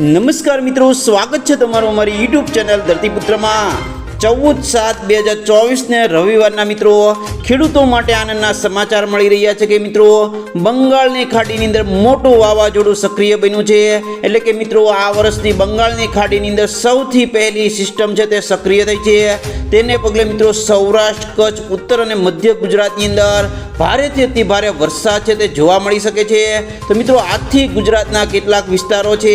નમસ્કાર મિત્રો, સ્વાગત છે તમારું અમારી યુટ્યુબ ચેનલ ધરતીપુત્રમાં. ચૌદ સાત બે હજાર ચોવીસને રવિવારના મિત્રો, ખેડૂતો માટે આનંદના સમાચાર મળી રહ્યા છે કે મિત્રો, બંગાળની ખાડીની અંદર મોટું વાવાઝોડું સક્રિય બન્યું છે. એટલે કે મિત્રો, આ વર્ષની બંગાળની ખાડીની અંદર સૌથી પહેલી સિસ્ટમ છે તે સક્રિય થઈ છે. તેને પગલે મિત્રો, સૌરાષ્ટ્ર, કચ્છ, ઉત્તર અને મધ્ય ગુજરાતની અંદર ભારેથી અતિ ભારે વરસાદ છે તે જોવા મળી શકે છે. તો મિત્રો, આજથી ગુજરાતના કેટલાક વિસ્તારો છે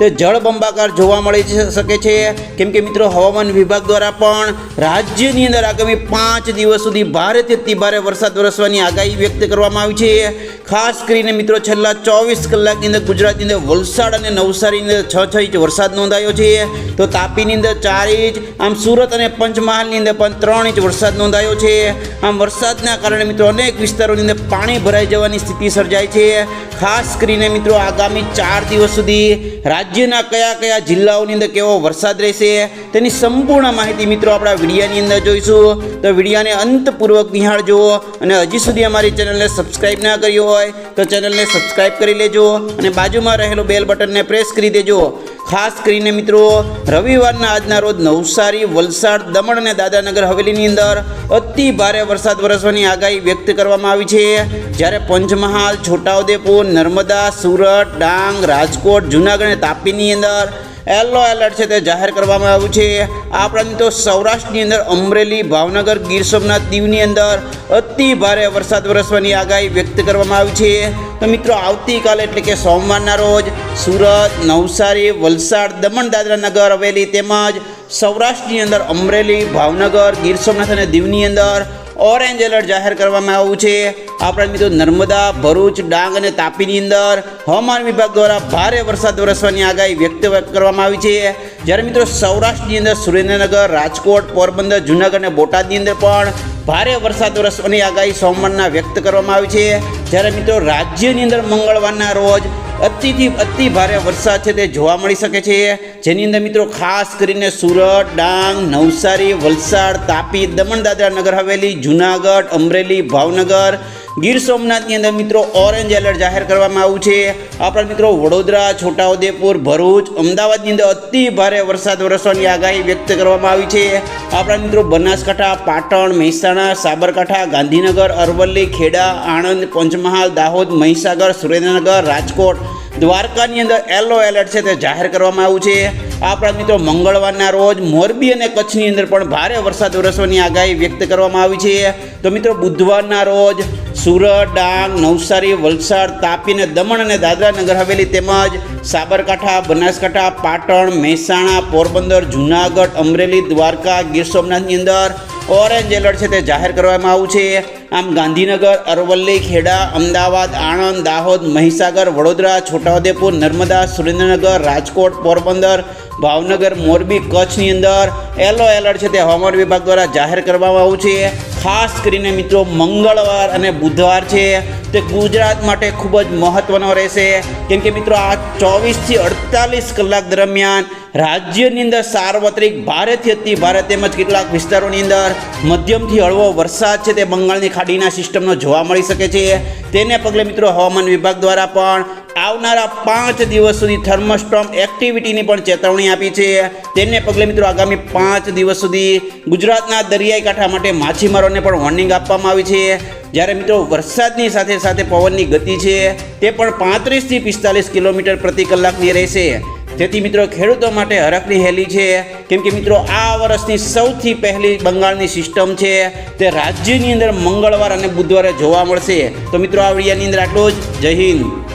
તે જળબંબાકાર જોવા મળી શકે છે. કેમ કે મિત્રો, હવામાન વિભાગ દ્વારા પણ રાજ્યની અંદર આગામી પાંચ દિવસ સુધી ભારેથી અતિ ભારે વરસાદ વરસવાની આગાહી વ્યક્ત કરવામાં આવી છે. ખાસ કરીને મિત્રો, છેલ્લા ચોવીસ કલાકની અંદર ગુજરાતની અંદર વલસાડ અને નવસારીની અંદર છ છ ઇંચ વરસાદ નોંધાયો છે. તો તાપીની અંદર ચાર ઇંચ, આમ સુરત અને પંચમહાલની અંદર પણ ત્રણ ઇંચ વરસાદ નોંધાયો છે. આમ વરસાદના કારણે મિત્રો, અનેક વિસ્તારોની અંદર પાણી ભરાઈ જવાની સ્થિતિ સર્જાય છે. ખાસ કરીને મિત્રો આગામી ચાર દિવસ સુધી રાજ્યના કયા કયા જિલ્લાઓની અંદર કેવો વરસાદ રહેશે તેની સંપૂર્ણ માહિતી મિત્રો આપણા વિડીયાની અંદર જોઈશું. તો વિડીયાને અંતપૂર્વક નિહાળજો અને હજી સુધી અમારી ચેનલને સબસ્ક્રાઈબ ના કરી હોય તો ચેનલને સબસ્ક્રાઈબ કરી લેજો અને બાજુમાં રહેલો બેલ બટનને પ્રેસ કરી દેજો. ખાસ કરીને મિત્રો, રવિવારના આજના રોજ નવસારી, વલસાડ, દમણ અને દાદાનગર હવેલીની અંદર અતિ ભારે વરસાદ વરસવાની આગાહી વ્યક્ત કરવામાં આવી છે. જ્યારે પંચમહાલ, છોટાઉદેપુર, નર્મદા, સુરત, ડાંગ, રાજકોટ, જૂનાગઢ અને તાપીની અંદર યલો એલર્ટ છે તે જાહેર કરવામાં આવ્યું છે. આ ઉપરાંત તો સૌરાષ્ટ્રની અંદર અમરેલી, ભાવનગર, ગીર સોમનાથ દીવની અંદર અતિ ભારે વરસાદ વરસવાની આગાહી વ્યક્ત કરવામાં આવી છે. તો મિત્રો, આવતીકાલે એટલે કે સોમવારના રોજ સુરત, નવસારી, વલસાડ, દમણ દાદરા નગર હવેલી તેમજ સૌરાષ્ટ્રની અંદર અમરેલી, ભાવનગર, ગીર સોમનાથ અને દીવની અંદર ઓરેન્જ એલર્ટ જાહેર કરવામાં આવ્યું છે. આપણા મિત્રો નર્મદા, ભરૂચ, ડાંગ અને તાપીની અંદર હવામાન વિભાગ દ્વારા ભારે વરસાદ વરસવાની આગાહી વ્યક્ત કરવામાં આવી છે. જ્યારે મિત્રો સૌરાષ્ટ્રની અંદર સુરેન્દ્રનગર, રાજકોટ, પોરબંદર, જૂનાગઢ અને બોટાદની અંદર પણ ભારે વરસાદ વરસવાની આગાહી સોમવારના વ્યક્ત કરવામાં આવી છે. જ્યારે મિત્રો રાજ્યની અંદર મંગળવારના રોજ અતિથી અતિ ભારે વરસાદ છે તે જોવા મળી શકે છે. જેની અંદર મિત્રો ખાસ કરીને સુરત, ડાંગ, નવસારી, વલસાડ, તાપી, દમણ, દાદરા નગર, હવેલી, જુનાગઢ, અમરેલી, ભાવનગર ગીર સોમનાથની અંદર મિત્રો ઓરેન્જ એલર્ટ જાહેર કરવામાં આવ્યું છે. આપણા મિત્રો વડોદરા, છોટાઉદેપુર, ભરૂચ, અમદાવાદની અંદર અતિ ભારે વરસાદ વરસવાની આગાહી વ્યક્ત કરવામાં આવી છે. આપણા મિત્રો બનાસકાંઠા, પાટણ, મહેસાણા, સાબરકાંઠા, ગાંધીનગર, અરવલ્લી, ખેડા, આણંદ, પંચમહાલ, દાહોદ, મહીસાગર, સુરેન્દ્રનગર, રાજકોટ, દ્વારકાની અંદર યલો એલર્ટ છે તે જાહેર કરવામાં આવ્યું છે. આપણા મિત્રો મંગળવારના રોજ મોરબી અને કચ્છની અંદર પણ ભારે વરસાદ વરસવાની આગાહી વ્યક્ત કરવામાં આવી છે. તો મિત્રો બુધવારના રોજ સુરત, ડાંગ, નવસારી, વલસાડ, તાપી અને દમણ અને દાદરા નગર હવેલી તેમજ સાબરકાંઠા, બનાસકાંઠા, પાટણ, મહેસાણા, પોરબંદર, જૂનાગઢ, અમરેલી, દ્વારકા, ગીર સોમનાથની અંદર ઓરેન્જ એલર્ટ છે તે જાહેર કરવામાં આવ્યું છે. આમ ગાંધીનગર, અરવલ્લી, ખેડા, અમદાવાદ, આણંદ, દાહોદ, મહીસાગર, વડોદરા, છોટાઉદેપુર, નર્મદા, સુરેન્દ્રનગર, રાજકોટ, પોરબંદર, ભાવનગર, મોરબી, કચ્છની અંદર યલો એલર્ટ છે તે હવામાન વિભાગ દ્વારા જાહેર કરવામાં આવ્યું છે. ખાસ કરીને મિત્રો મંગળવાર અને બુધવાર છે તે ગુજરાત માટે ખૂબ જ મહત્ત્વનો રહેશે. કેમ કે મિત્રો આ ચોવીસથી અડતાલીસ કલાક દરમિયાન રાજ્યની અંદર સાર્વત્રિક ભારેથી અતિ ભારે તેમજ કેટલાક વિસ્તારોની અંદર મધ્યમથી હળવો વરસાદ છે તે બંગાળની ખાડીના સિસ્ટમનો જોવા મળી શકે છે. તેને પગલે મિત્રો હવામાન વિભાગ દ્વારા પણ આવનારા પાંચ દિવસ સુધી થર્મોસ્ટોમ એક્ટિવિટીની પણ ચેતવણી આપી છે. તેને પગલે મિત્રો આગામી પાંચ દિવસ સુધી ગુજરાતના દરિયાઈ કાંઠા માટે માછીમારોને પણ વોર્નિંગ આપવામાં આવી છે. જ્યારે મિત્રો વરસાદની સાથે સાથે પવનની ગતિ છે, તે પણ પાંત્રીસથી પિસ્તાલીસ કિલોમીટર પ્રતિ કલાકની રહેશે. જેથી મિત્રો ખેડૂતો માટે હરખની હેલી છે. કેમ કે મિત્રો આ વર્ષની સૌથી પહેલી બંગાળની સિસ્ટમ છે. તે રાજ્યની અંદર મંગળવાર અને બુધવારે જોવા મળશે. તો મિત્રો આ વિડીયાની અંદર આટલું જ. જય હિન્દ.